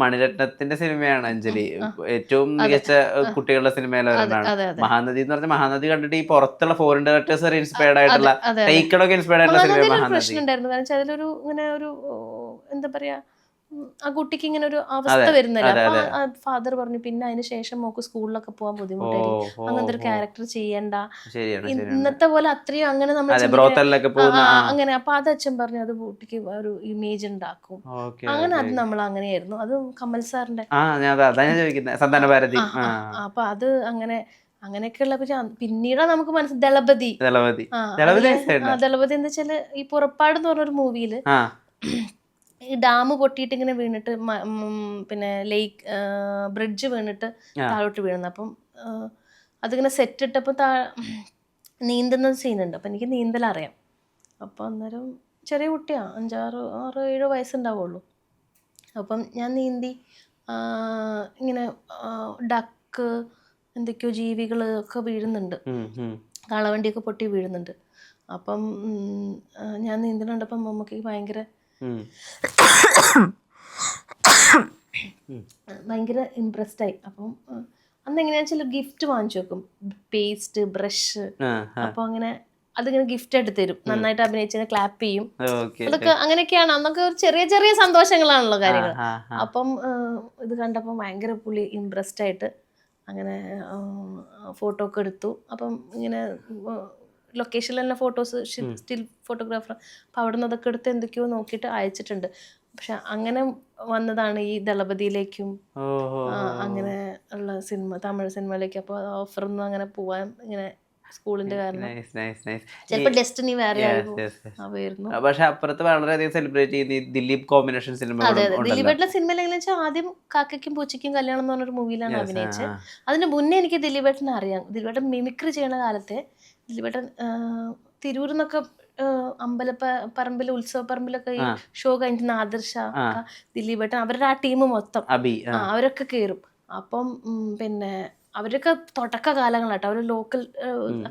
മണിരത്നത്തിന്റെ സിനിമയാണ് അഞ്ജലി. ഏറ്റവും മികച്ച കുട്ടികളുടെ സിനിമയിലെ ഒരാളാണ് ഒരെണ്ണമാണ് മഹാനദി എന്ന് പറഞ്ഞാൽ മഹാനദി കണ്ടിട്ട് ഈ പുറത്തുള്ള ഫോറിൻ ഡയറക്ടേഴ്സ് വരെ ഇൻസ്പയർഡ് ആയിട്ടുള്ള ടേക്കണൊക്കെ ഇൻസ്പയർഡ് ആയിട്ടുള്ള സിനിമ മഹാനദി. അതിലൊരു ഇങ്ങനെ ഒരു എന്താ പറയാ ആ കുട്ടിക്ക് ഇങ്ങനെ ഒരു അവസ്ഥ വരുന്നില്ല. ഫാദർ പറഞ്ഞു പിന്നെ അതിന് ശേഷം മോക്ക് സ്കൂളിലൊക്കെ പോകാൻ ബുദ്ധിമുട്ടായി അങ്ങനത്തെ ഒരു ക്യാരക്ടർ ചെയ്യണ്ട. ഇന്നത്തെ പോലെ അത്രയും അങ്ങനെ നമ്മൾ. അങ്ങനെ. അപ്പൊ അത് അച്ഛൻ പറഞ്ഞു അത് കുട്ടിക്ക് ഒരു ഇമേജ് ഉണ്ടാക്കും. അങ്ങനെ അത് നമ്മൾ അങ്ങനെയായിരുന്നു. അത് കമൽ സാറിന്റെ അപ്പൊ അത് അങ്ങനെ അങ്ങനെയൊക്കെയുള്ള പിന്നീടാ നമുക്ക് മനസ്സിൽ ദളപതി. ദളപതി. ദളപതി. എന്താ വെച്ചാൽ ഈ പുറപ്പാട് എന്ന് പറഞ്ഞൊരു മൂവിയിൽ ഈ ഡാം പൊട്ടിയിട്ട് ഇങ്ങനെ വീണിട്ട് പിന്നെ ലേക്ക് ബ്രിഡ്ജ് വീണിട്ട് താഴോട്ട് വീണുന്നു അപ്പം അതിങ്ങനെ സെറ്റ് ഇട്ടപ്പോൾ താ നീന്തുന്ന സീനുണ്ട് അപ്പം എനിക്ക് നീന്തൽ അറിയാം. അപ്പം അന്നേരം ചെറിയ കുട്ടിയാണ് അഞ്ചാറ് ആറ് ഏഴ് വയസ്സുണ്ടാവുള്ളൂ. അപ്പം ഞാൻ നീന്തി ഇങ്ങനെ ഡക്ക് എന്തൊക്കെയോ ജീവികൾ ഒക്കെ വീഴുന്നുണ്ട്. കാളവണ്ടിയൊക്കെ പൊട്ടി വീഴുന്നുണ്ട്. അപ്പം ഞാൻ നീന്തലുണ്ടപ്പം മമ്മക്ക് ഭയങ്കര. ഭയങ്കര ഇമ്പ്രസ്ഡ് ആയി. അപ്പം അന്ന് എങ്ങനെയാണെന്ന് വെച്ചാൽ ഗിഫ്റ്റ് വാങ്ങിച്ചു വെക്കും. പേസ്റ്റ് ബ്രഷ് അപ്പൊ അങ്ങനെ അതിങ്ങനെ ഗിഫ്റ്റ് ആയിട്ട് തരും. നന്നായിട്ട് അഭിനയിച്ചതിന് ക്ലാപ്പ് ചെയ്യും. അതൊക്കെ അങ്ങനെയൊക്കെയാണ്. അന്നൊക്കെ ഒരു ചെറിയ ചെറിയ സന്തോഷങ്ങളാണല്ലോ കാര്യങ്ങൾ. അപ്പം ഇത് കണ്ടപ്പോൾ ഭയങ്കര പുള്ളി ഇമ്പ്രസ്ഡ് ആയിട്ട് അങ്ങനെ ഫോട്ടോ ഒക്കെ എടുത്തു. അപ്പം ഇങ്ങനെ ലൊക്കേഷനിൽ തന്നെ ഫോട്ടോസ് സ്റ്റിൽ ഫോട്ടോഗ്രാഫർ അപ്പം അവിടെ നിന്ന് അതൊക്കെ എടുത്ത് എന്തൊക്കെയോ നോക്കിയിട്ട് അയച്ചിട്ടുണ്ട്. പക്ഷെ അങ്ങനെ വന്നതാണ് ഈ ദളപതിയിലേക്കും അങ്ങനെ ഉള്ള സിനിമ തമിഴ് സിനിമയിലേക്ക്. അപ്പോൾ ഓഫറൊന്നും അങ്ങനെ പോവാൻ ഇങ്ങനെ സ്കൂളിന്റെ കാരണം. ഡെസ്റ്റിനി വേറെ ആയിരുന്നു. പക്ഷെ അപ്പുറത്ത് വളരെയധികം സെലിബ്രേറ്റ് ചെയ്യുന്ന ദിലീപ് കോമ്പിനേഷൻ സിനിമ സിനിമയിൽ എങ്ങനെ വെച്ചാൽ ആദ്യം കാക്കയ്ക്കും പൂച്ചയ്ക്കും കല്യാണം എന്ന് പറഞ്ഞൊരു മൂവിയിലാണ് അഭിനയിച്ചത് അതിന് മുന്നേ എനിക്ക് ദിലീപേട്ടനെ അറിയാം. ദിലീപേട്ടൻ മിമിക്രി ചെയ്യണ കാലത്തെ ദിലീപേട്ടൻ തിരൂരിൽ നിന്നൊക്കെ അമ്പലപ്പ പറമ്പിൽ ഉത്സവ പറമ്പിലൊക്കെ ഈ ഷോ കഴിഞ്ഞിരുന്ന ആദർശ. ദിലീപേട്ടൻ അവരുടെ ആ ടീം മൊത്തം. അവരൊക്കെ കയറും അപ്പം പിന്നെ അവരൊക്കെ തുടക്ക കാലങ്ങളാട്ടോ അവർ ലോക്കൽ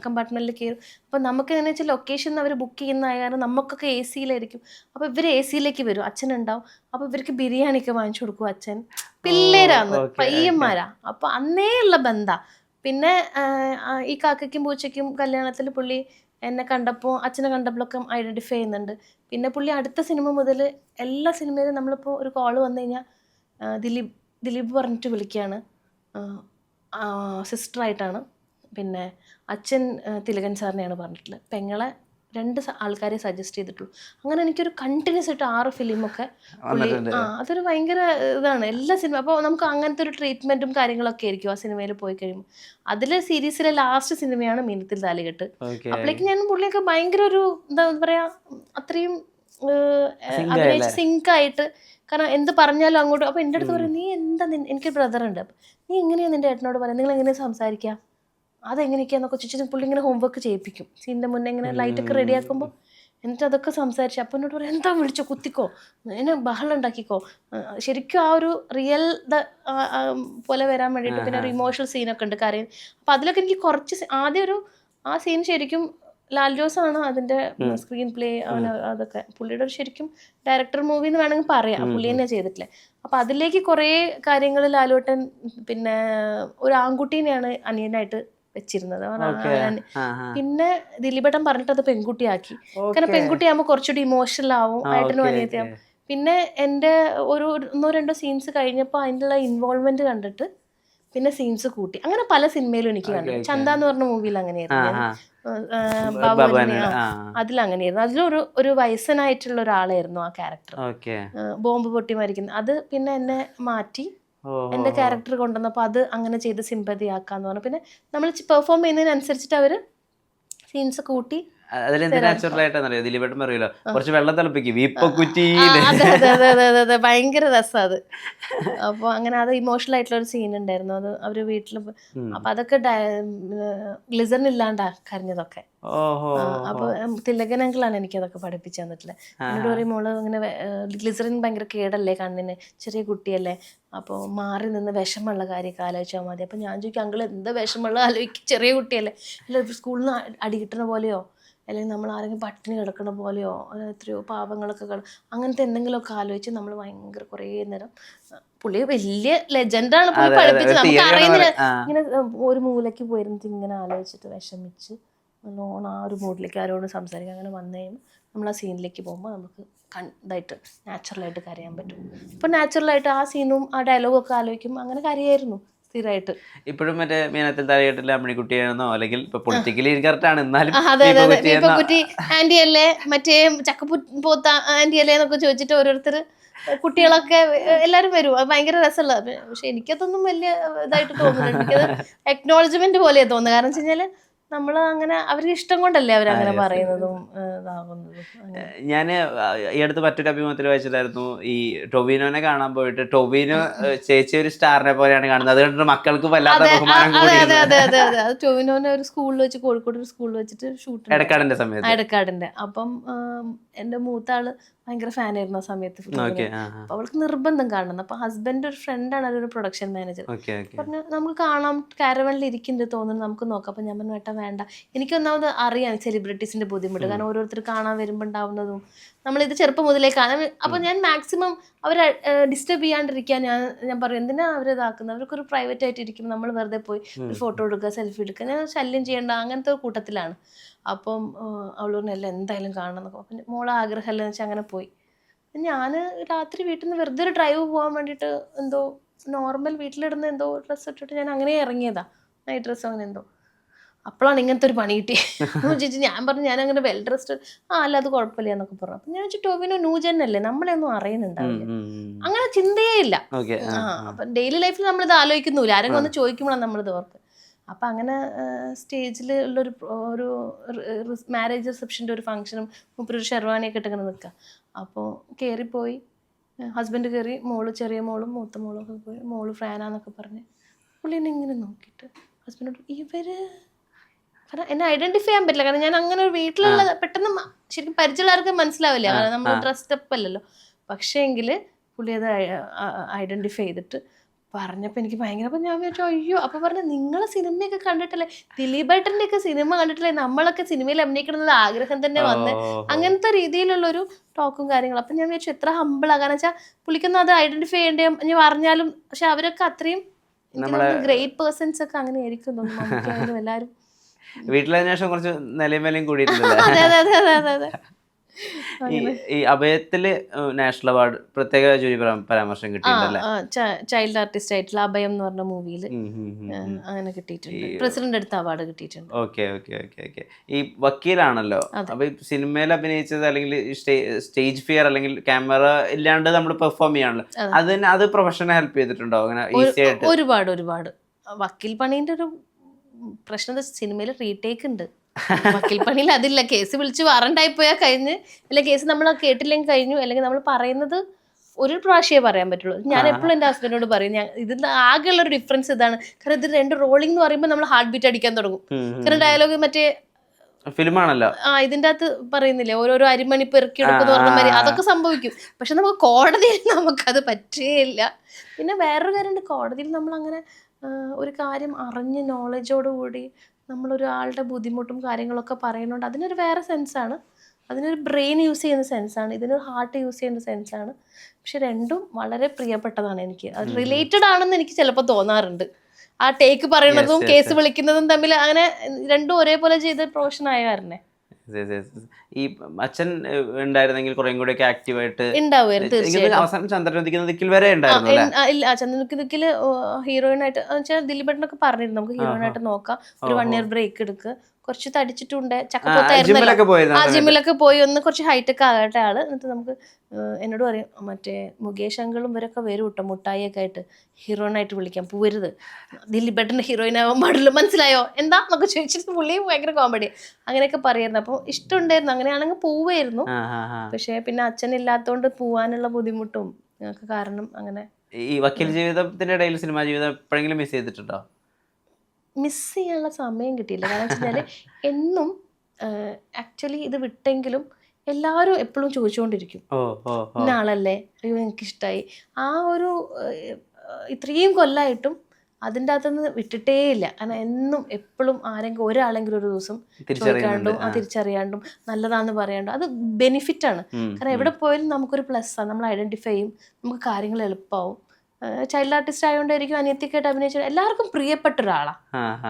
കമ്പാർട്ട്മെന്റിൽ കയറും അപ്പം നമുക്ക് എങ്ങനെ വെച്ചാൽ ലൊക്കേഷൻ അവർ ബുക്ക് ചെയ്യുന്ന കാരണം നമുക്കൊക്കെ എ സിയിലായിരിക്കും അപ്പോൾ ഇവർ എ സിയിലേക്ക് വരും. അച്ഛൻ ഉണ്ടാവും അപ്പോൾ ഇവർക്ക് ബിരിയാണി ഒക്കെ വാങ്ങിച്ചു കൊടുക്കും അച്ഛൻ. പിള്ളേരാന്ന്. പയ്യന്മാരാ. അപ്പോൾ അന്നേ ഉള്ള ബന്ധ. പിന്നെ ഈ കാക്കയ്ക്കും പൂച്ചയ്ക്കും കല്യാണത്തിൽ പുള്ളി എന്നെ കണ്ടപ്പോൾ അച്ഛനെ കണ്ടപ്പോഴൊക്കെ ഐഡന്റിഫൈ ചെയ്യുന്നുണ്ട്. പിന്നെ പുള്ളി അടുത്ത സിനിമ മുതൽ എല്ലാ സിനിമയിലും നമ്മളിപ്പോൾ ഒരു കോൾ വന്നു കഴിഞ്ഞാൽ ദിലീപ് ദിലീപ് പറഞ്ഞിട്ട് വിളിക്കുകയാണ് സിസ്റ്ററായിട്ടാണ് പിന്നെ അച്ഛൻ തിലകൻ സാറിനെയാണ് പറഞ്ഞിട്ടുള്ളത്. പെങ്ങളെ രണ്ട് ആൾക്കാരെ സജസ്റ്റ് ചെയ്തിട്ടുള്ളൂ. അങ്ങനെ എനിക്കൊരു കണ്ടിന്യൂസ് ആയിട്ട് ആറ് ഫിലിമൊക്കെ അതൊരു ഭയങ്കര ഇതാണ്. എല്ലാ സിനിമ അപ്പോൾ നമുക്ക് അങ്ങനത്തെ ഒരു ട്രീറ്റ്മെന്റും കാര്യങ്ങളൊക്കെ ആയിരിക്കും ആ സിനിമയിൽ പോയി കഴിയുമ്പോൾ അതിലെ സീരീസിലെ ലാസ്റ്റ് സിനിമയാണ് മീനത്തിൽ താലികെട്ട്. അപ്പോഴേക്ക് ഞാൻ പുള്ളിയൊക്കെ ഭയങ്കര ഒരു എന്താ പറയാ അത്രയും അഭിനയിച്ച് സിങ്ക് ആയിട്ട് കാരണം എന്ത് പറഞ്ഞാലും അങ്ങോട്ട് അപ്പൊ എന്റെ അടുത്ത് പറയും നീ എന്താ എനിക്ക് ബ്രദർ ഉണ്ട്. നീ എങ്ങനെയാ നിന്റെ ഏട്ടനോട് പറയാം നിങ്ങൾ എങ്ങനെയാ സംസാരിക്കുക അതെങ്ങനെയൊക്കെയാന്നൊക്കെ ചോദിച്ചു പുള്ളി ഇങ്ങനെ ഹോംവർക്ക് ചെയ്യിപ്പിക്കും. സീന്റെ മുന്നേ ഇങ്ങനെ ലൈറ്റ് ഒക്കെ റെഡി ആക്കുമ്പോൾ എന്നിട്ട് അതൊക്കെ സംസാരിച്ചു അപ്പം എന്നോട് പറയാം എന്താ വിളിച്ചോ? കുത്തിക്കോ. എന്നെ ബഹളം ഉണ്ടാക്കിക്കോ. ശരിക്കും ആ ഒരു റിയൽ ദ പോലെ വരാൻ വേണ്ടിയിട്ട് പിന്നെ ഒരു ഇമോഷണൽ സീനൊക്കെ ഉണ്ട് കാര്യം. അപ്പം അതിലൊക്കെ എനിക്ക് കുറച്ച് ആദ്യം ഒരു ആ സീൻ ശരിക്കും ലാൽ ജോസ് ആണ് അതിന്റെ സ്ക്രീൻ പ്ലേ അതൊക്കെ. പുള്ളിയുടെ ഒരു ശരിക്കും ഡയറക്ടർ മൂവി എന്ന് വേണമെങ്കിൽ പറയാം. പുള്ളി തന്നെ ചെയ്തിട്ടില്ലേ. അപ്പൊ അതിലേക്ക് കുറേ കാര്യങ്ങൾ ലാലുവട്ടൻ പിന്നെ ഒരു ആൺകുട്ടീനെയാണ് അനിയനായിട്ട് വെച്ചിരുന്നത്. പിന്നെ ദിലീപേട്ടൻ പറഞ്ഞിട്ട് അത് പെൺകുട്ടിയാക്കി. കാരണം. പെൺകുട്ടിയാകുമ്പോൾ കുറച്ചുകൂടി ഇമോഷണൽ ആവും ആയിട്ടും ഏട്ടനും അനിയത്തിയാവും. പിന്നെ എന്റെ ഒരു ഒന്നോ രണ്ടോ സീൻസ് കഴിഞ്ഞപ്പോൾ അതിന്റെ ഇൻവോൾവ്മെന്റ് കണ്ടിട്ട് പിന്നെ സീൻസ് കൂട്ടി. അങ്ങനെ പല സിനിമയിലും എനിക്ക് കണ്ടു. ചന്ത എന്ന് പറഞ്ഞ മൂവിയിൽ അങ്ങനെയായിരുന്നു. ആ. ആ. അതിലങ്ങനെയായിരുന്നു. അതിലൊരു ഒരു വയസ്സനായിട്ടുള്ള ഒരാളായിരുന്നു ആ ക്യാരക്ടർ. ബോംബ് പൊട്ടി മരിക്കുന്നത് അത് പിന്നെ എന്നെ മാറ്റി. എന്റെ ക്യാരക്ടർ കൊണ്ടുവന്നപ്പോൾ അത് അങ്ങനെ ചെയ്ത് സിമ്പതി ആക്കാന്ന് പറഞ്ഞു. പിന്നെ നമ്മൾ പെർഫോം ചെയ്യുന്നതിനനുസരിച്ചിട്ട് അവർ സീൻസ് കൂട്ടി അതിലെന്ത് നാച്ചുറൽ ആയിട്ടാന്നറിയോ? ദിലീപേട്ടൻ പറയൂലോ കുറച്ച് വെള്ളം തിളപ്പിക്കും അതെ അതെ ഭയങ്കര രസം അത്. അപ്പോൾ അങ്ങനെ അത് ഇമോഷണൽ ആയിട്ടുള്ള ഒരു സീൻ ഉണ്ടായിരുന്നു. അത് അവർ വീട്ടിൽ അപ്പൊ അതൊക്കെ ഗ്ലിസറിൻ ഇല്ലാണ്ടാ കരഞ്ഞതൊക്കെ. അപ്പൊ തിലകൻ അങ്കിളാണ് എനിക്ക് അതൊക്കെ പഠിപ്പിച്ചു തന്നിട്ടുള്ളത് എന്നോട് പറയും മോൾ ഇങ്ങനെ ഗ്ലിസറിൻ ഭയങ്കര കേടല്ലേ കണ്ണിന്? ചെറിയ കുട്ടിയല്ലേ. അപ്പോൾ മാറി നിന്ന് വിഷമുള്ള കാര്യമൊക്കെ ആലോചിച്ചാൽ മതി. അപ്പൊ ഞാൻ ചോദിക്കും അങ്കിൾ എന്താ വിഷമുള്ള ആലോചിക്കും ചെറിയ കുട്ടിയല്ലേ. അല്ല സ്കൂളിൽ നിന്ന് അടി കിട്ടുന്ന പോലെയോ? അല്ലെങ്കിൽ നമ്മൾ ആരെങ്കിലും പട്ടിണി കിടക്കുന്ന പോലെയോ എത്രയോ പാവങ്ങളൊക്കെ അങ്ങനത്തെ എന്തെങ്കിലുമൊക്കെ ആലോചിച്ച് നമ്മൾ ഭയങ്കര കുറേ നേരം പുള്ളി വലിയ ലെജൻഡാണ് പുള്ളി അതെ, അതെ, പഠിപ്പിച്ചത് നമുക്ക് അറിയുന്നില്ല. ഇങ്ങനെ ഒരു മൂലയ്ക്ക് പോയിരുന്നിട്ട് ഇങ്ങനെ ആലോചിച്ചിട്ട് വിഷമിച്ച് നല്ലോണം ആ ഒരു മൂഡിലേക്ക് ആരോടും സംസാരിക്കുക അങ്ങനെ വന്നു കഴിയുമ്പോൾ നമ്മൾ ആ സീനിലേക്ക് പോകുമ്പോൾ നമുക്ക് കണ്ടായിട്ട് ഇതായിട്ട് നാച്ചുറലായിട്ട് കരയാൻ പറ്റും. ഇപ്പം നാച്ചുറലായിട്ട് ആ സീനും ആ ഡയലോഗൊക്കെ ആലോചിക്കും അങ്ങനെ കരയായിരുന്നു. സ്ഥിരമായിട്ട് ഇപ്പോഴും മറ്റേ മീനത്തിൽ തലകെട്ടില്ല അമ്മിണിക്കുട്ടിയാണെന്നോ അല്ലെങ്കിൽ ഇപ്പൊ പൊളിറ്റിക്കലി കറക്റ്റ് ആണ്. എന്നാലും ദീപകുറ്റി ആന്റി അല്ലേ? മറ്റേ ചക്കപ്പു പോത്ത ആന്റി അല്ലേ എന്നൊക്കെ ചോദിച്ചിട്ട് ഓരോരുത്തർ കുട്ടികളൊക്കെ എല്ലാരും വരും. അത് ഭയങ്കര രസമുള്ള പക്ഷെ എനിക്കതൊന്നും വലിയ ഇതായിട്ട് തോന്നുന്നില്ല. എനിക്കത് അക്നോളജ്മെന്റ് പോലെയാ തോന്നുന്നത്. കാരണം വെച്ച് കഴിഞ്ഞാൽ നമ്മൾ അങ്ങനെ അവർക്ക് ഇഷ്ടം കൊണ്ടല്ലേ അവരങ്ങനെ പറയുന്നതും ഇതാകുന്നതും. ഞാൻ ഈ അടുത്ത് മറ്റൊരു അഭിമുഖത്തിൽ വായിച്ചിട്ടായിരുന്നു ഈ ടൊവിനോനെ കാണാൻ പോയിട്ട്. ടൊവിനോ ചേച്ചി ഒരു സ്റ്റാറിനെ പോലെയാണ് കാണുന്നത്. അത് കണ്ടിട്ട് മക്കൾക്ക് വല്ലാത്ത ബഹുമാനം അതെ അതെ അതെ അതെ അതെ. അത് ടൊവിനോനെ ഒരു സ്കൂളിൽ വെച്ച് കോഴിക്കോട് ഒരു സ്കൂളിൽ വെച്ചിട്ട് ഷൂട്ട് എടക്കാടിന്റെ സമയത്ത്. എടക്കാടിന്റെ. അപ്പം എന്റെ എന്റെ മൂത്ത ആൾ ഭയങ്കര ഫാനായിരുന്നു ആ സമയത്ത്. അപ്പൊ അവൾക്ക് നിർബന്ധം കാണണം. അപ്പൊ ഹസ്ബൻഡ് ഒരു ഫ്രണ്ടാണ് അതൊരു പ്രൊഡക്ഷൻ മാനേജർ പറഞ്ഞു നമുക്ക് കാണാം കാരവണിൽ ഇരിക്കുന്നത് തോന്നുന്നു നമുക്ക് നോക്കാം. അപ്പൊ ഞാൻ പറഞ്ഞു ഏട്ടാ വേണ്ട. എനിക്ക് ഒന്നാമത് അറിയാം സെലിബ്രിറ്റീസിന്റെ ബുദ്ധിമുട്ട്. കാരണം ഓരോരുത്തർ കാണാൻ വരുമ്പോൾ ഉണ്ടാവുന്നതും. നമ്മളിത് ചെറുപ്പം മുതലേ കാണാൻ അപ്പൊ ഞാൻ മാക്സിമം അവരെ ഡിസ്റ്റർബ് ചെയ്യാണ്ടിരിക്കാൻ ഞാൻ ഞാൻ പറയും എന്തിനാ അവർ ഇതാക്കുന്നത്? അവർക്കൊരു പ്രൈവറ്റ് ആയിട്ട് ഇരിക്കും നമ്മൾ വെറുതെ പോയി ഒരു ഫോട്ടോ എടുക്കുക സെൽഫി എടുക്കുക. ഞാൻ ശല്യം ചെയ്യേണ്ട. അങ്ങനത്തെ ഒരു കൂട്ടത്തിലാണ്. അപ്പം അവൾ പറഞ്ഞു എല്ലാം എന്തായാലും കാണണം എന്നൊക്കെ. പിന്നെ മോളെ ആഗ്രഹമല്ല എന്ന് വെച്ചാൽ അങ്ങനെ പോയി. ഞാൻ രാത്രി വീട്ടിൽ നിന്ന് വെറുതെ ഒരു ഡ്രൈവ് പോകാൻ വേണ്ടിയിട്ട് എന്തോ നോർമൽ വീട്ടിലിടുന്ന എന്തോ ഡ്രസ്സ് ഇട്ടിട്ട് ഞാൻ അങ്ങനെ ഇറങ്ങിയതാ. നൈറ്റ് ഡ്രസ്സ് അങ്ങനെ എന്തോ. അപ്പോഴാണ് ഇങ്ങനത്തെ ഒരു പണി കിട്ടി ചേച്ചി ഞാൻ പറഞ്ഞു ഞാൻ അങ്ങനെ വെൽ ഡ്രസ്ഡ് ആ അല്ല അത് കുഴപ്പമില്ല എന്നൊക്കെ പറഞ്ഞു. അപ്പൊ ഞാൻ വെച്ചു ടോവിനോ ന്യൂജൻ അല്ലേ നമ്മളെയൊന്നും അറിയുന്നുണ്ടാവില്ല. അങ്ങനെ ചിന്തയേ ഇല്ല. ആ അപ്പം ഡെയിലി ലൈഫിൽ നമ്മളിത് ആലോചിക്കുന്നില്ല ആരെങ്കിലും ഒന്ന് ചോദിക്കുമ്പോഴാണ് നമ്മളിത് ഓർക്ക് അപ്പൊ അങ്ങനെ സ്റ്റേജിൽ ഉള്ളൊരു ഒരു ഒരു മാരേജ് റിസപ്ഷന്റെ ഒരു ഫംഗ്ഷനും മുപ്പൊരു ഷെർവാണിയൊക്കെ ഇട്ടിങ്ങനെ നിൽക്കുക അപ്പോൾ കയറിപ്പോയി ഹസ്ബൻഡ് കയറി മോൾ ചെറിയ മോളും മൂത്ത മോളും ഒക്കെ പോയി. മോൾ ഫ്രാനാന്നൊക്കെ പറഞ്ഞ്. പുള്ളി എന്നെ ഇങ്ങനെ നോക്കിയിട്ട് ഹസ്ബൻഡോട് ഇവർ കാരണം എന്നെ ഐഡന്റിഫൈ ചെയ്യാൻ പറ്റില്ല. കാരണം ഞാൻ അങ്ങനെ ഒരു വീട്ടിലുള്ള പെട്ടെന്ന് ശരിക്കും പരിചയമുള്ളവർക്ക് മനസ്സിലാവില്ല. കാരണം നമ്മൾ ഡ്രസ്ഡ് അപ്പ് അല്ലല്ലോ. പക്ഷേ എങ്കിൽ പുള്ളി അത് ഐഡന്റിഫൈ ചെയ്തിട്ട് പറഞ്ഞപ്പോൾ എനിക്ക് ഭയങ്കര അപ്പം ഞാൻ വിചാരിച്ചു അയ്യോ. അപ്പോൾ പറഞ്ഞു നിങ്ങളെ സിനിമയൊക്കെ കണ്ടിട്ടല്ലേ? ദിലീപേട്ടന്റെ ഒക്കെ സിനിമ കണ്ടിട്ടില്ലേ? നമ്മളൊക്കെ സിനിമയിൽ അഭിനയിക്കണം എന്നുള്ള ആഗ്രഹം തന്നെ വന്ന് അങ്ങനത്തെ രീതിയിലുള്ളൊരു ടോക്കും കാര്യങ്ങളും. അപ്പം ഞാൻ വിചാരിച്ചു എത്ര ഹമ്പിളാണ് കാരണം വെച്ചാൽ പുള്ളിക്കൊന്നും അത് ഐഡന്റിഫൈ ചെയ്യേണ്ട ഞാൻ പറഞ്ഞാലും പക്ഷെ അവരൊക്കെ അത്രയും ഗ്രേറ്റ് പേഴ്സൺസ് ഒക്കെ അങ്ങനെ ആയിരിക്കും തോന്നുന്നു എല്ലാവരും വീട്ടിലതിനു ശേഷം കുറച്ച് കൂടിയിട്ടില്ല അതെ അതെ ഈ അഭയത്തിൽ നാഷണൽ അവാർഡ് പ്രത്യേക പരാ- പരാമർശം കിട്ടിയിട്ടുണ്ടല്ലേ? ചൈൽഡ് ആർട്ടിസ്റ്റ് ആയിട്ടുള്ള അഭയം എന്ന് പറഞ്ഞ മൂവിയിൽ. അങ്ങനെ കിട്ടിയിട്ടുണ്ട്. പ്രസിഡന്റ് അടുത്ത അവാർഡ് കിട്ടിയിട്ടുണ്ട്. Okay okay okay okay. ഈ വക്കീലാണല്ലോ? അപ്പൊ സിനിമയിൽ അഭിനയിച്ചത് അല്ലെങ്കിൽ സ്റ്റേജ് ഫിയർ അല്ലെങ്കിൽ ക്യാമറ ഇല്ലാണ്ട് നമ്മൾ പെർഫോം ചെയ്യാണല്ലോ. അത്. അത് പ്രൊഫഷനെ ഹെൽപ്പ് ചെയ്തിട്ടുണ്ടോ? അങ്ങനെ ഈസി ആയിട്ട് ഒരുപാട് ഒരുപാട്. വക്കീൽ പണീന്റെ ഒരു പ്രശ്നം സിനിമയിൽ റീടേക്ക് ഉണ്ട്. വക്കീൽ പണിയിൽ അതില്ല. കേസ് വിളിച്ച് വാറണ്ടായി പോയാൽ കഴിഞ്ഞ്. അല്ലെ കേസ് നമ്മൾ കേട്ടില്ലെങ്കിൽ കഴിഞ്ഞു. അല്ലെങ്കിൽ നമ്മൾ പറയുന്നത് ഒരു പ്രാവശ്യമേ പറയാൻ പറ്റുള്ളൂ. ഞാൻ എപ്പോഴും എന്റെ ഹസ്ബൻഡിനോട് പറയും ഞാൻ ഇത് ആകെയുള്ള ഒരു ഡിഫറൻസ് ഇതാണ്. കാരണം ഇത് രണ്ട് റോളിംഗ് എന്ന് പറയുമ്പോൾ നമ്മൾ ഹാർട്ട് ബീറ്റ് അടിക്കാൻ തുടങ്ങും. കാരണം ഡയലോഗ് മറ്റേ ഫിലിമാണല്ലോ. ആ ഇതിന്റെ അകത്ത് പറയുന്നില്ലേ ഓരോരോ അരിമണി പെറുക്കി എടുക്കുന്ന പറഞ്ഞ മാതിരി അതൊക്കെ സംഭവിക്കും. പക്ഷെ നമുക്ക് കോടതിയിൽ നമുക്കത് പറ്റേ ഇല്ല പിന്നെ വേറൊരു കാര്യമുണ്ട് കോടതിയിൽ നമ്മൾ അങ്ങനെ ഒരു കാര്യം അറിഞ്ഞ് നോളജോടുകൂടി നമ്മളൊരാളുടെ ബുദ്ധിമുട്ടും കാര്യങ്ങളൊക്കെ പറയുന്നുണ്ട്. അതിനൊരു വേറെ സെൻസാണ് അതിനൊരു ബ്രെയിൻ യൂസ് ചെയ്യുന്ന സെൻസാണ് ഇതിനൊരു ഹാർട്ട് യൂസ് ചെയ്യുന്ന സെൻസാണ് പക്ഷെ രണ്ടും വളരെ പ്രിയപ്പെട്ടതാണ് എനിക്ക്. അത് റിലേറ്റഡ് ആണെന്ന് എനിക്ക് ചിലപ്പോൾ തോന്നാറുണ്ട്. ആ ടേക്ക് പറയണതും കേസ് വിളിക്കുന്നതും തമ്മിൽ അങ്ങനെ രണ്ടും ഒരേപോലെ ചെയ്ത പ്രൊഫഷൻ ആയ ഈ അച്ഛൻ ഉണ്ടായിരുന്നെങ്കിൽ കുറേ കൂടെ ഒക്കെ ആക്റ്റീവായിട്ട് അവസാനം വരെ ഇല്ല ചന്ദ്രനുക്ക് ദിക്കിൽ ഹീറോയിൻ ആയിട്ട് ദിലീപേട്ടനൊക്കെ പറഞ്ഞിരുന്നു. നമുക്ക് ഹീറോയിൻ ആയിട്ട് നോക്കാം. ഒരു വൺ ഇയർ ബ്രേക്ക് എടുക്ക്. കുറച്ച് തടിച്ചിട്ടുണ്ട്. പോയിരുന്നു ആ ജിമ്മിലൊക്കെ പോയി ഒന്ന് കുറച്ച് ഹൈടെക് ആകട്ടെ ആൾ. എന്നിട്ട് നമുക്ക് എന്നോട് പറയും മറ്റേ മുകേഷ് അങ്കിളും ഇവരൊക്കെ വരും കേട്ടോ മുട്ടായി ഒക്കെ ആയിട്ട് ഹീറോയിനായിട്ട് പോരുത് പോവരുത്. ദിലീപേട്ടന്റെ ഹീറോയിൻ ആവാൻ പാടില്ല. മനസ്സിലായോ? എന്താ എന്നൊക്കെ ചോദിച്ചിട്ട് പുള്ളിയും ഭയങ്കര കോമഡി അങ്ങനെയൊക്കെ പറയായിരുന്നു. അപ്പോൾ ഇഷ്ടമുണ്ടായിരുന്നു. അങ്ങനെയാണെങ്കിൽ പോവായിരുന്നു. പക്ഷേ പിന്നെ അച്ഛനില്ലാത്തതുകൊണ്ട് പോവാനുള്ള ബുദ്ധിമുട്ടും ഒക്കെ കാരണം അങ്ങനെ. ഈ വക്കീൽ ജീവിതത്തിന്റെ ഇടയിൽ സിനിമാ ജീവിതം എപ്പോഴെങ്കിലും മിസ് ചെയ്തിട്ടുണ്ടോ? മിസ് ചെയ്യാനുള്ള സമയം കിട്ടിയില്ല. കാരണം വെച്ച് കഴിഞ്ഞാൽ എന്നും ആക്ച്വലി ഇത് വിട്ടെങ്കിലും എല്ലാവരും എപ്പോഴും ചോദിച്ചുകൊണ്ടിരിക്കും ഇന്നാളല്ലേ ഇന്ന ആളല്ലേ അയ്യോ എനിക്കിഷ്ടമായി ആ ഒരു ഇത്രയും കൊല്ലമായിട്ടും അതിന്റെ അകത്തുനിന്ന് വിട്ടിട്ടേ ഇല്ല കാരണം എന്നും എപ്പോഴും ആരെങ്കിലും ഒരാളെങ്കിലും ഒരു ദിവസം ചോദിക്കാണ്ടും ആ തിരിച്ചറിയാണ്ടും നല്ലതാന്ന് പറയാണ്ടും. അത് ബെനിഫിറ്റാണ് കാരണം എവിടെ പോയാലും നമുക്കൊരു പ്ലസ് ആണ് നമ്മൾ ഐഡന്റിഫൈ ചെയ്യും. നമുക്ക് കാര്യങ്ങൾ എളുപ്പമാവും ചൈൽഡ് ആർട്ടിസ്റ്റ് ആയതുകൊണ്ടായിരിക്കും അനിയത്തിക്കായിട്ട് അഭിനയിച്ച എല്ലാവർക്കും പ്രിയപ്പെട്ട ഒരാളാണ്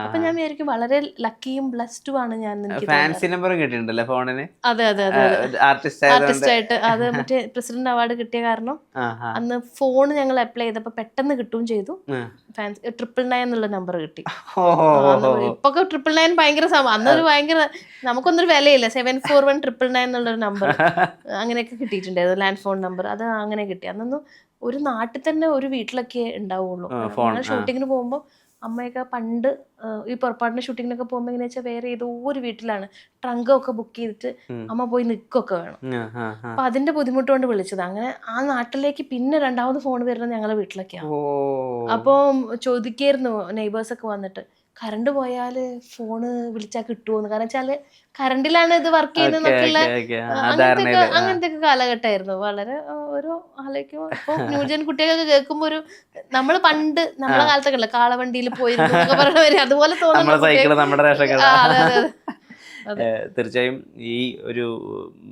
അപ്പൊ ഞാൻ വിചാരിക്കും വളരെ ലക്കിയും ബ്ലസ്ഡും ആണ് ഞാൻ ഫാൻസി നമ്പർ കിട്ടിയിട്ടുണ്ടല്ലേ ഫോണിന്? അതെ അതെ അതെ ആർട്ടിസ്റ്റ് ആയിട്ട് അത് മറ്റേ പ്രസിഡന്റ് അവാർഡ് കിട്ടിയ കാരണം അന്ന് ഫോൺ ഞങ്ങൾ അപ്ലൈ ചെയ്തപ്പോ പെട്ടെന്ന് കിട്ടുകയും ചെയ്തു. ഫാൻസി ട്രിപ്പിൾ നയൻ എന്നുള്ള നമ്പർ കിട്ടി. ഇപ്പൊ ട്രിപ്പിൾ നയൻ ഭയങ്കര അന്നൊരു ഭയങ്കര നമുക്കൊന്നൊരു വിലയില്ല. Seven four one triple nine എന്നുള്ളൊരു നമ്പർ അങ്ങനെയൊക്കെ കിട്ടിയിട്ടുണ്ടായിരുന്നു. ലാൻഡ് ഫോൺ നമ്പർ അത് അങ്ങനെ കിട്ടി. അന്നൊന്നും ഒരു നാട്ടിൽ തന്നെ ഒരു വീട്ടിലൊക്കെ ഉണ്ടാവുള്ളൂ. ഞങ്ങൾ ഷൂട്ടിങ്ങിന് പോകുമ്പോൾ അമ്മയൊക്കെ പണ്ട് ഈ പുറപ്പാടിന് ഷൂട്ടിങ്ങിനൊക്കെ പോകുമ്പോൾ എങ്ങനെയാ വെച്ചാൽ വേറെ ഏതോ ഒരു വീട്ടിലാണ് ട്രങ്ക് ഒക്കെ ബുക്ക് ചെയ്തിട്ട് അമ്മ പോയി നിൽക്കൊക്കെ വേണം. അപ്പൊ അതിന്റെ ബുദ്ധിമുട്ട് കൊണ്ട് വിളിച്ചത്. അങ്ങനെ ആ നാട്ടിലേക്ക് പിന്നെ രണ്ടാമത് ഫോൺ വരുന്നത് ഞങ്ങളെ വീട്ടിലൊക്കെയാണ് ഓ. അപ്പം ചോദിക്കായിരുന്നു നെയ്ബേഴ്സ് ഒക്കെ വന്നിട്ട് കറണ്ട് പോയാൽ ഫോണ് വിളിച്ചാൽ കിട്ടുമോന്ന് കാരണം വെച്ചാൽ കറണ്ടിലാണ് ഇത് വർക്ക് ഓക്കെ, ചെയ്യുന്നതൊക്കെയുള്ള അങ്ങനത്തെ അങ്ങനത്തെ ഒക്കെ കാലഘട്ടമായിരുന്നു. വളരെ ഒരു ആലോചിക്കുമ്പോൾ ഇപ്പൊ ന്യൂജൻ കുട്ടികളൊക്കെ കേൾക്കുമ്പോ ഒരു നമ്മൾ പണ്ട് നമ്മളെ കാലത്തൊക്കെ അല്ല കാളവണ്ടിയിൽ പോയിരുന്നു പറഞ്ഞവര് അതുപോലെ തോന്നുന്നു കുട്ടികൾക്ക്. തീർച്ചയായും ഈ ഒരു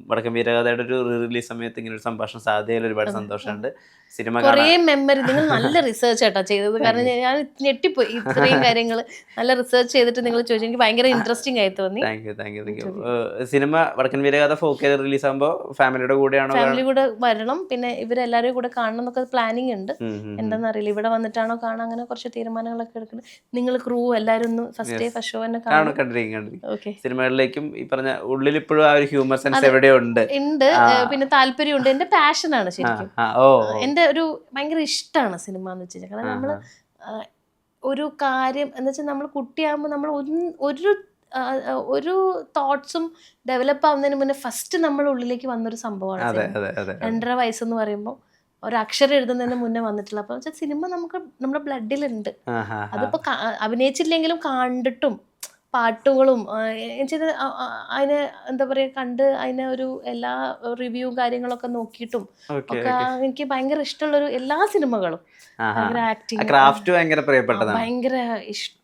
വടക്കൻ വീരകഥയുടെ ഒരു റിലീസ് സമയത്ത് ഇങ്ങനെ ഒരു സംഭാഷണം സാധ്യതയിൽ ഒരുപാട് സന്തോഷമുണ്ട്. സിനിമ കുറേ മെമ്മറി നിങ്ങൾ നല്ല റിസർച്ച് ആട്ടോ ചെയ്തത്. കാരണം ഞാൻ- ഞെട്ടിപ്പോയി ഇത്രയും കാര്യങ്ങൾ നല്ല റിസർച്ച് ചെയ്തിട്ട് നിങ്ങൾ ചോദിച്ചു. എനിക്ക് ഭയങ്കര ഇൻട്രസ്റ്റിംഗ് ആയി തോന്നി. Thank you thank you thank you cinema Vadakkan Veeragatha folk release ആകുമ്പോൾ ഫാമിലിയുടെ കൂടെയാണോ ഫാമിലി കൂടെ വരണം. പിന്നെ ഇവരെല്ലാവരും കൂടെ കാണണം എന്നൊക്കെ പ്ലാനിങ് ഉണ്ട്. എന്താണെന്ന് അറിയില്ല. ഇവിടെ വന്നിട്ടാണോ കാണാൻ അങ്ങനെ കുറച്ച് തീരുമാനങ്ങളൊക്കെ എടുക്കുന്നത്. നിങ്ങൾ ക്രൂ എല്ലാവരും ഒന്ന് ഫസ്റ്റ് ഡേ ഫസ്റ്റ് ഷോ തന്നെ കാണും കാണും കണ്ടിരിക്കും കണ്ടിരിക്കും. സിനിമകളിലേക്കും ഈ പറഞ്ഞ ഉള്ളിൽ ഇപ്പോഴും ആ ഒരു ഹ്യൂമർ സെൻസ് എവിടെയുണ്ട് ഉണ്ട്. പിന്നെ താല്പര്യമുണ്ട്. എന്റെ പാഷനാണ് ശരിക്കും. എന്റെ ഒരു ഭയങ്കര ഇഷ്ടമാണ് സിനിമ എന്ന് വെച്ചാൽ കാരണം നമ്മൾ ഒരു കാര്യം എന്ന് വെച്ചാൽ നമ്മൾ കുട്ടിയാകുമ്പോൾ നമ്മൾ ഒരു ഒരു തോട്ട്സും ഡെവലപ്പ് ആവുന്നതിന് മുന്നേ ഫസ്റ്റ് നമ്മൾ ഉള്ളിലേക്ക് വന്നൊരു സംഭവമാണ് രണ്ടര വയസ്സെന്ന് പറയുമ്പോൾ ഒരു അക്ഷരം എഴുതുന്നതിന് മുന്നേ വന്നിട്ടില്ല അപ്പൊ വെച്ചാൽ സിനിമ നമുക്ക് നമ്മുടെ ബ്ലഡിലുണ്ട്. അതിപ്പോ അഭിനയിച്ചില്ലെങ്കിലും കണ്ടിട്ടും പാട്ടുകളും ആ- അതിനെ എന്താ പറയാ കണ്ട് അതിനെ ഒരു എല്ലാ റിവ്യൂ കാര്യങ്ങളൊക്കെ നോക്കിയിട്ടും ഒക്കെ എനിക്ക് ഭയങ്കര ഇഷ്ടമുള്ളൊരു എല്ലാ സിനിമകളും. ഭയങ്കര ആക്ടിങ് ഭയങ്കര ഭയങ്കര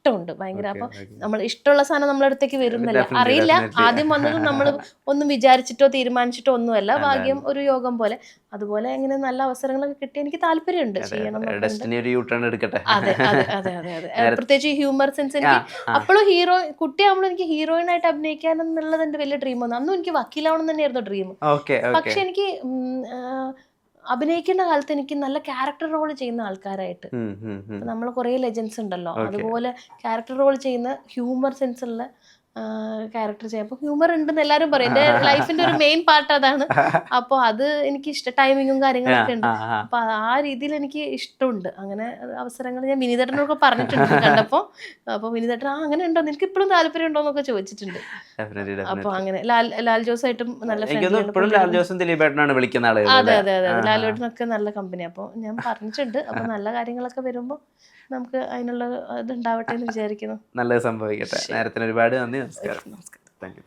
ഇഷ്ടമുണ്ട് ഭയങ്കര. അപ്പൊ നമ്മൾ ഇഷ്ടമുള്ള സാധനം നമ്മളടുത്തേക്ക് വരുന്നില്ല. അറിയില്ല. ആദ്യം വന്നത് നമ്മൾ ഒന്നും വിചാരിച്ചിട്ടോ തീരുമാനിച്ചിട്ടോ ഒന്നുമല്ല. ഭാഗ്യം ഒരു യോഗം പോലെ. അതുപോലെ ഇങ്ങനെ നല്ല അവസരങ്ങളൊക്കെ കിട്ടി. എനിക്ക് താല്പര്യമുണ്ട് ചെയ്യണം അതെ. അതെ അതെ അതെ പ്രത്യേകിച്ച് ഹ്യൂമർ സെൻസ് എനിക്ക്. അപ്പോഴും ഹീറോ കുട്ടിയാകുമ്പോൾ എനിക്ക് ഹീറോയിൻ ആയിട്ട് അഭിനയിക്കാൻ എന്നുള്ളത് എന്റെ വലിയ ഡ്രീം ഒന്നും അന്നും എനിക്ക് വക്കീലാവണം തന്നെയായിരുന്നു ഡ്രീം പക്ഷെ എനിക്ക് അഭിനയിക്കേണ്ട കാലത്ത് എനിക്ക് നല്ല ക്യാരക്ടർ റോൾ ചെയ്യുന്ന ആൾക്കാരായിട്ട്. നമ്മൾ കുറേ ലെജൻസ് ഉണ്ടല്ലോ. അതുപോലെ ക്യാരക്ടർ റോൾ ചെയ്യുന്ന ഹ്യൂമർ സെൻസ് ഉള്ള ക്യാരക്ടർ ചെയ്യാം. അപ്പൊ ഹ്യൂമർ ഉണ്ടെന്ന് എല്ലാവരും പറയും. എന്റെ ലൈഫിന്റെ ഒരു മെയിൻ പാർട്ട് അതാണ്. അപ്പോൾ അത് എനിക്ക് ഇഷ്ട ടൈമിങ്ങും കാര്യങ്ങളൊക്കെ ഉണ്ട്. അപ്പൊ ആ രീതിയിൽ എനിക്ക് ഇഷ്ടമുണ്ട്. അങ്ങനെ അവസരങ്ങൾ ഞാൻ വിനീതേട്ടനൊക്കെ പറഞ്ഞിട്ടുണ്ട് കണ്ടപ്പോൾ കണ്ടപ്പോ. അപ്പൊ വിനീതേട്ടൻ ആ അങ്ങനെ ഉണ്ടോ? നിനക്ക് ഇപ്പോഴും താല്പര്യം ഉണ്ടോ? എന്നൊക്കെ ചോദിച്ചിട്ടുണ്ട്. അപ്പൊ അങ്ങനെ ലാൽ ലാൽ ജോസ് ആയിട്ടും നല്ല ഇപ്പോഴും ലാൽ ജോസും ദിലീപേട്ടനാണ് വിളിക്കുന്ന ആളുകൾ അതെ അതെ അതെ ലാൽ ആ. നല്ല കമ്പനി അപ്പോൾ ഞാൻ പറഞ്ഞിട്ടുണ്ട്. അപ്പൊ നല്ല കാര്യങ്ങളൊക്കെ വരുമ്പോൾ നമുക്ക് അതിനുള്ള ഇത് ഉണ്ടാവട്ടെ എന്ന് വിചാരിക്കുന്നു. നല്ലത് സംഭവിക്കട്ടെ. നേരത്തിന് ഒരുപാട് നന്ദി നമസ്കാരം. നമസ്കാരം. Thank you